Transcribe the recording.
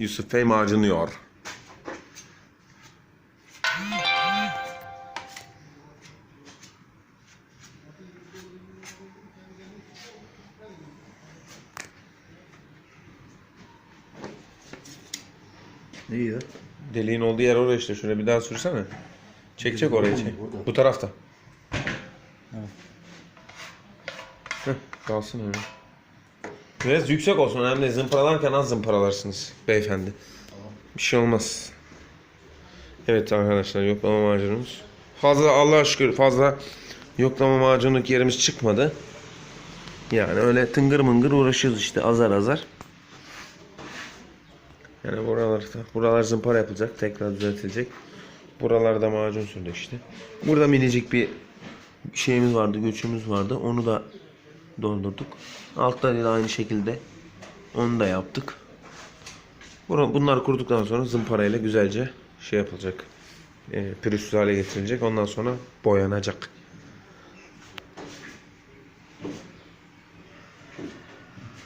Yusuf Bey macunluyor. Ne yiyor? Deliğin olduğu yer oraya işte. Şöyle bir daha sürsene. Çek çek orayı çek. Bu tarafta. Heh, kalsın öyle. Biraz yüksek olsun. Önemli değil. Zımparalarken az zımparalarsınız beyefendi. Bir şey olmaz. Evet arkadaşlar yoklama macunumuz. Fazla Allah'a şükür fazla yoklama macunluk yerimiz çıkmadı. Yani öyle tıngır mıngır uğraşıyoruz işte azar azar. Yani buralar, buralar zımpara yapılacak. Tekrar düzeltilecek. Buralarda macun sürdü işte. Burada minicik bir şeyimiz vardı, göçümüz vardı. Onu da doldurduk. Altları da aynı şekilde onu da yaptık. Bunlar kuruduktan sonra zımparayla güzelce şey yapılacak. E, pürüzsüz hale getirilecek. Ondan sonra boyanacak.